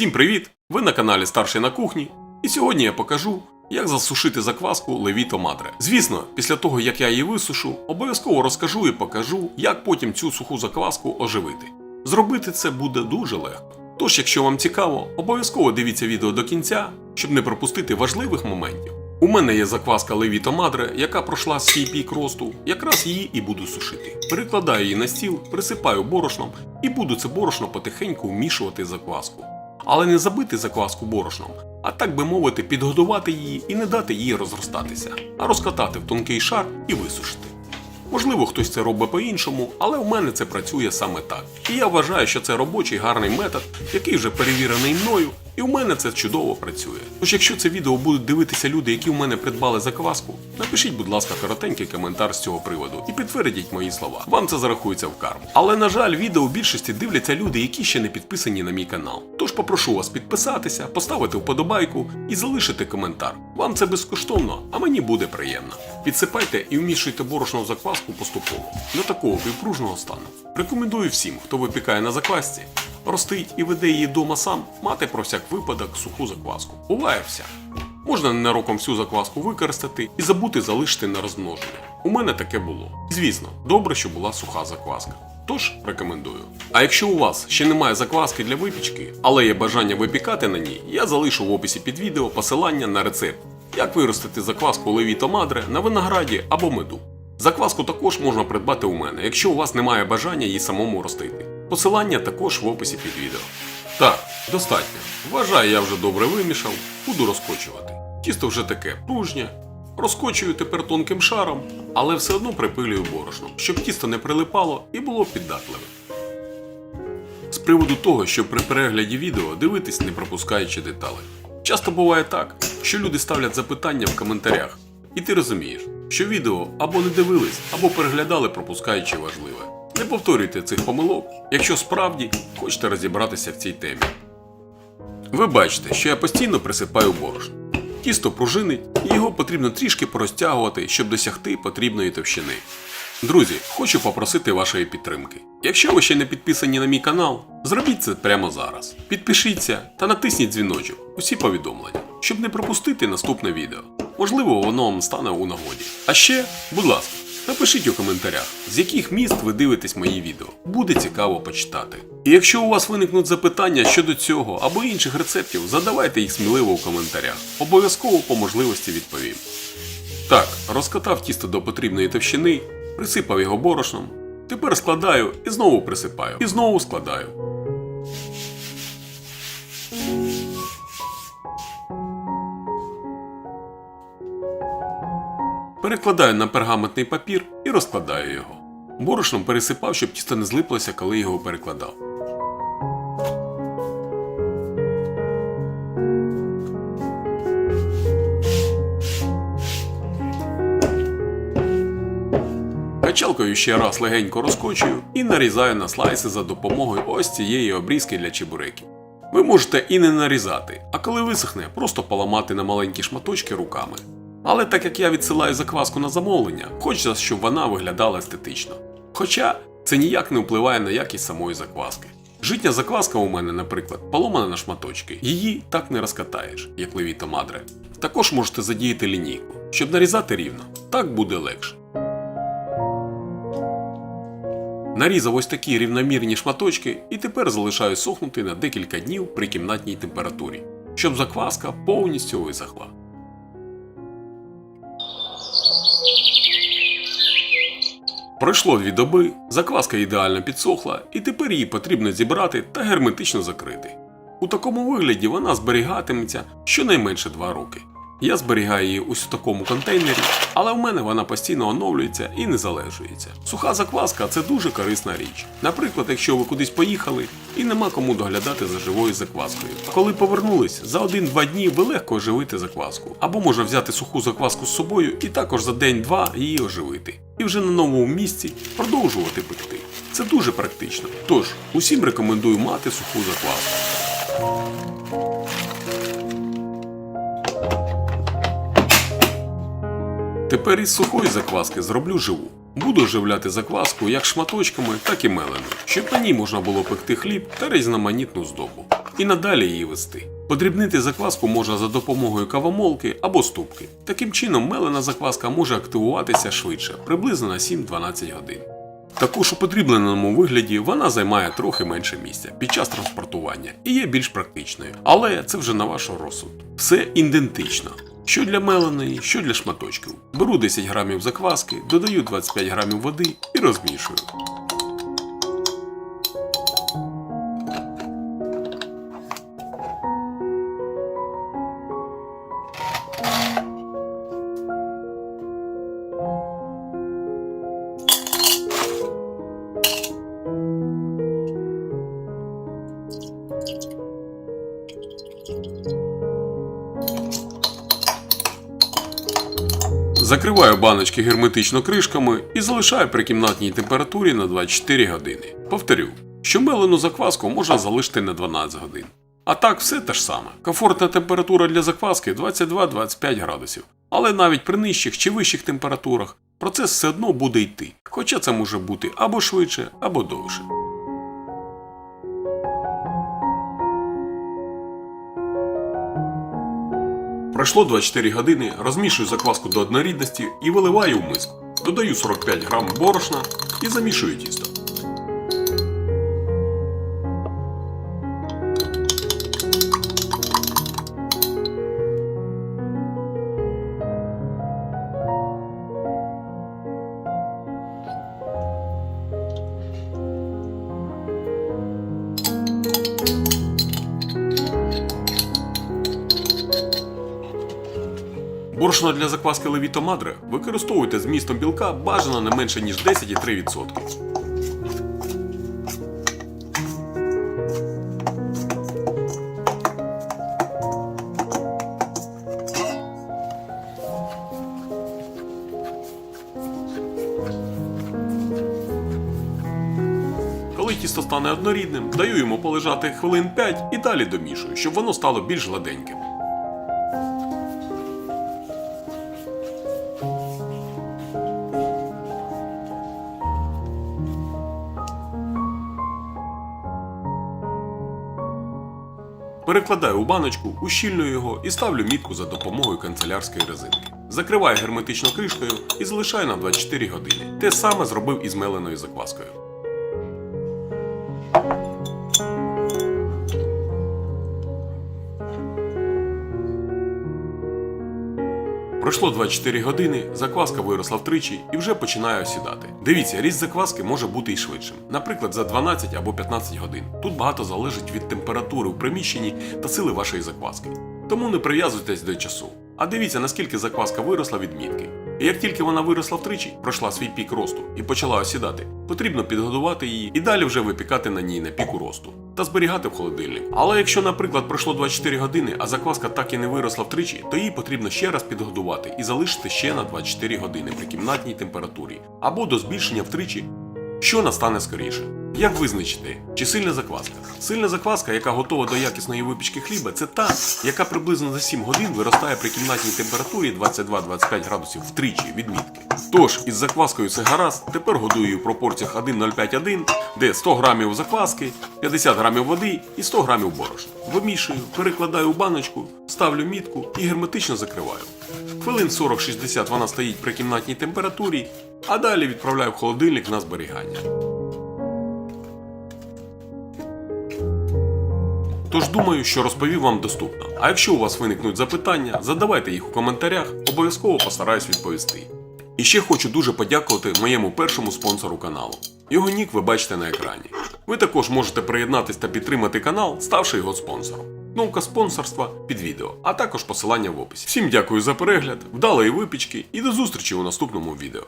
Всім привіт! Ви на каналі Старший на кухні. І сьогодні я покажу, як засушити закваску Левіто Мадре. Звісно, після того як я її висушу, обов'язково розкажу і покажу, як потім цю суху закваску оживити. Зробити це буде дуже легко. Тож, якщо вам цікаво, обов'язково дивіться відео до кінця, щоб не пропустити важливих моментів. У мене є закваска Левіто Мадре, яка пройшла свій пік росту, якраз її і буду сушити. Перекладаю її на стіл, присипаю борошном і буду це борошно потихеньку вмішувати закваску. Але не забити закваску борошном, а так би мовити, підгодувати її і не дати їй розростатися, а розкатати в тонкий шар і висушити. Можливо, хтось це робить по-іншому, але в мене це працює саме так. І я вважаю, що це робочий гарний метод, який вже перевірений мною, і в мене це чудово працює. Тож, якщо це відео будуть дивитися люди, які в мене придбали закваску, напишіть, будь ласка, коротенький коментар з цього приводу і підтвердіть мої слова. Вам це зарахується в карму. Але на жаль, відео більшості дивляться люди, які ще не підписані на мій канал. Тож попрошу вас підписатися, поставити вподобайку і залишити коментар. Вам це безкоштовно, а мені буде приємно. Підсипайте і вмішуйте борошно в закваску поступово до такого півпружного стану. Рекомендую всім, хто випікає на заквасці, ростить і веде її дома сам, мати про всяк випадок суху закваску. Буває вся. Можна ненароком всю закваску використати і забути залишити на розмноження. У мене таке було. Звісно, добре, що була суха закваска. Тож рекомендую. А якщо у вас ще немає закваски для випічки, але є бажання випікати на ній, я залишу в описі під відео посилання на рецепт, як виростити закваску Левіто Мадре на винограді або меду. Закваску також можна придбати у мене, якщо у вас немає бажання її самому ростити. Посилання також в описі під відео. Так, достатньо. Вважаю, я вже добре вимішав, буду розкочувати. Тісто вже таке пружнє. Розкочую тепер тонким шаром, але все одно припилюю борошном, щоб тісто не прилипало і було піддатливе. З приводу того, що при перегляді відео дивитись не пропускаючи деталей. Часто буває так, що люди ставлять запитання в коментарях, і ти розумієш, що відео або не дивились, або переглядали, пропускаючи важливе. Не повторюйте цих помилок, якщо справді хочете розібратися в цій темі. Ви бачите, що я постійно присипаю борошно. Тісто пружинить, і його потрібно трішки порозтягувати, щоб досягти потрібної товщини. Друзі, хочу попросити вашої підтримки. Якщо ви ще не підписані на мій канал, зробіть це прямо зараз. Підпишіться та натисніть дзвіночок, усі повідомлення, щоб не пропустити наступне відео. Можливо, воно вам стане у нагоді. А ще, будь ласка, напишіть у коментарях, з яких міст ви дивитесь мої відео. Буде цікаво почитати. І якщо у вас виникнуть запитання щодо цього або інших рецептів, задавайте їх сміливо у коментарях. Обов'язково по можливості відповім. Так, розкатав тісто до потрібної товщини, присипав його борошном. Тепер складаю і знову присипаю. І знову складаю. Перекладаю на пергаментний папір і розкладаю його. Борошном пересипав, щоб тісто не злиплося, коли його перекладав. Качалкою ще раз легенько розкочую і нарізаю на слайси за допомогою ось цієї обрізки для чебуреків. Ви можете і не нарізати, а коли висохне, просто поламати на маленькі шматочки руками. Але так як я відсилаю закваску на замовлення, хочеться, щоб вона виглядала естетично. Хоча це ніяк не впливає на якість самої закваски. Житня закваска у мене, наприклад, поломана на шматочки. Її так не розкатаєш, як левіто мадре. Також можете задіяти лінійку, щоб нарізати рівно. Так буде легше. Нарізав ось такі рівномірні шматочки і тепер залишаю сохнути на декілька днів при кімнатній температурі, щоб закваска повністю висохла. Пройшло дві доби, закваска ідеально підсохла, і тепер її потрібно зібрати та герметично закрити. У такому вигляді вона зберігатиметься щонайменше 2 роки. Я зберігаю її ось в такому контейнері, але в мене вона постійно оновлюється і не залежується. Суха закваска це дуже корисна річ. Наприклад, якщо ви кудись поїхали і нема кому доглядати за живою закваскою. Коли повернулись, за 1-2 дні ви легко оживите закваску. Або можна взяти суху закваску з собою і також за день-два її оживити. І вже на новому місці продовжувати пекти. Це дуже практично. Тож, усім рекомендую мати суху закваску. Тепер із сухої закваски зроблю живу. Буду оживляти закваску як шматочками, так і меленою, щоб на ній можна було пекти хліб та різноманітну здобу. І надалі її вести. Подрібнити закваску можна за допомогою кавомолки або ступки. Таким чином, мелена закваска може активуватися швидше, приблизно на 7-12 годин. Також у подрібленому вигляді вона займає трохи менше місця під час транспортування і є більш практичною, але це вже на ваш розсуд. Все ідентично. Що для меленої, що для шматочків. Беру 10 грамів закваски, додаю 25 грамів води і розмішую. Закриваю баночки герметично кришками і залишаю при кімнатній температурі на 24 години. Повторю, що мелену закваску можна залишити на 12 годин. А так все те ж саме. Комфортна температура для закваски 22-25 градусів. Але навіть при нижчих чи вищих температурах процес все одно буде йти, хоча це може бути або швидше, або довше. Пройшло 24 години, розмішую закваску до однорідності і виливаю в миску. Додаю 45 грам борошна і замішую тісто. Борошно для закваски Левіто Мадре використовуйте з містом білка бажано не менше ніж 10,3%. Коли тісто стане однорідним, даю йому полежати хвилин 5 і далі домішую, щоб воно стало більш гладеньким. Перекладаю у баночку, ущільнюю його і ставлю мітку за допомогою канцелярської резинки. Закриваю герметично кришкою і залишаю на 24 години. Те саме зробив із меленою закваскою. Пройшло 24 години, закваска виросла втричі і вже починає осідати. Дивіться, ріст закваски може бути і швидшим, наприклад, за 12 або 15 годин. Тут багато залежить від температури в приміщенні та сили вашої закваски. Тому не прив'язуйтесь до часу. А дивіться, наскільки закваска виросла від мітки. І як тільки вона виросла втричі, пройшла свій пік росту і почала осідати, потрібно підгодувати її і далі вже випікати на ній на піку росту та зберігати в холодильник. Але якщо, наприклад, пройшло 24 години, а закваска так і не виросла втричі, то її потрібно ще раз підгодувати і залишити ще на 24 години при кімнатній температурі або до збільшення втричі, що настане скоріше. Як визначити, чи сильна закваска? Сильна закваска, яка готова до якісної випічки хліба, це та, яка приблизно за 7 годин виростає при кімнатній температурі 22-25 градусів втричі від мітки. Тож із закваскою це гаразд, тепер годую її в пропорціях 1,05,1, де 100 грамів закваски, 50 грамів води і 100 грамів борошна. Вимішую, перекладаю у баночку, ставлю мітку і герметично закриваю. Хвилин 40-60 вона стоїть при кімнатній температурі, а далі відправляю в холодильник на зберігання. Думаю, що розповів вам доступно. А якщо у вас виникнуть запитання, задавайте їх у коментарях, обов'язково постараюсь відповісти. І ще хочу дуже подякувати моєму першому спонсору каналу. Його нік ви бачите на екрані. Ви також можете приєднатись та підтримати канал, ставши його спонсором. Кнопка спонсорства під відео, а також посилання в описі. Всім дякую за перегляд, вдалої випічки і до зустрічі у наступному відео.